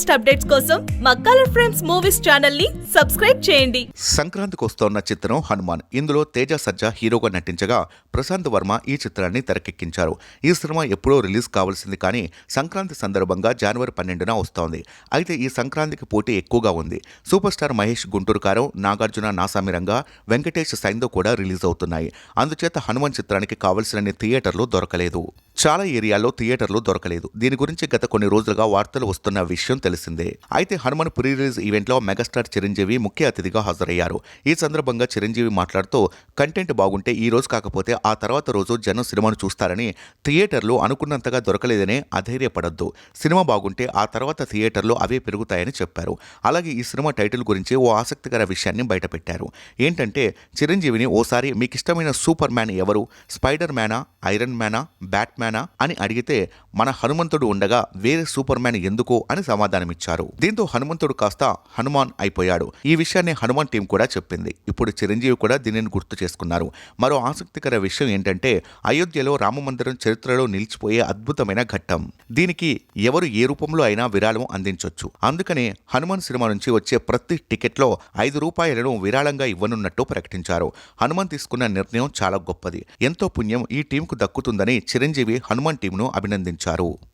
Latest updates కోసం మా colour frames movies ఛానల్ని సబ్స్క్రైబ్ చేయండి. సంక్రాంతికి వస్తోన్న చిత్రం హనుమాన్. ఇందులో తేజ సజ్జా హీరోగా నటించగా ప్రశాంత్ వర్మ ఈ చిత్రాన్ని తెరకెక్కించారు. ఈ సినిమా ఎప్పుడో రిలీజ్ కావాల్సింది కానీ సంక్రాంతి సందర్భంగా జనవరి పన్నెండున వస్తోంది. అయితే ఈ సంక్రాంతికి పోటీ ఎక్కువగా ఉంది. సూపర్ స్టార్ మహేష్ గుంటూరు కారం నాగార్జున నాసామిరంగా వెంకటేష్ సైందో కూడా రిలీజ్ అవుతున్నాయి. అందుచేత హనుమాన్ చిత్రానికి కావలసినన్ని థియేటర్లు దొరకలేదు. చాలా ఏరియాల్లో థియేటర్లు దొరకలేదు. దీని గురించి గత కొన్ని రోజులుగా వార్తలు వస్తున్న విషయం తెలిసిందే. అయితే హనుమాన్ ప్రీ రిలీజ్ ఈవెంట్లో మెగాస్టార్ చిరంజీవి ముఖ్య అతిథిగా హాజరయ్యారు. ఈ సందర్భంగా చిరంజీవి మాట్లాడుతూ కంటెంట్ బాగుంటే ఈ రోజు కాకపోతే ఆ తర్వాత రోజు జనం సినిమాను చూస్తారని థియేటర్లు అనుకున్నంతగా దొరకలేదని అధైర్యపడద్దు. సినిమా బాగుంటే ఆ తర్వాత థియేటర్లు అవే పెరుగుతాయని చెప్పారు. అలాగే ఈ సినిమా టైటిల్ గురించి ఓ ఆసక్తికర విషయాన్ని బయటపెట్టారు. ఏంటంటే చిరంజీవిని ఓసారి మీకు ఇష్టమైన సూపర్ మ్యాన్ ఎవరు? స్పైడర్ మ్యానా? ఐరన్ మ్యానా? బ్యాట్ మ్యాన్ అని అడిగితే మన హనుమంతుడు ఉండగా వేరే సూపర్ మ్యాన్ ఎందుకు అని సమాధానమిచ్చారు. దీంతో హనుమంతుడు కాస్త హనుమాన్ అయిపోయాడు. ఈ విషయాన్ని హనుమాన్ టీం కూడా చెప్పింది. ఇప్పుడు చిరంజీవి కూడా దీనిని గుర్తు చేసుకున్నారు. మరో ఆసక్తికర విషయం ఏంటంటే అయోధ్యలో రామమందిరం చరిత్రలో నిలిచిపోయే అద్భుతమైన ఘట్టం. దీనికి ఎవరు ఏ రూపంలో అయినా విరాళం అందించొచ్చు. అందుకనే హనుమాన్ సినిమా నుంచి వచ్చే ప్రతి టికెట్లో ఐదు రూపాయలను విరాళంగా ఇవ్వనున్నట్టు ప్రకటించారు. హనుమాన్ తీసుకున్న నిర్ణయం చాలా గొప్పది. ఎంతో పుణ్యం ఈ టీంకు దక్కుతుందని చిరంజీవి హనుమాన్ టీంను అభినందించారు. నిర్వహించారు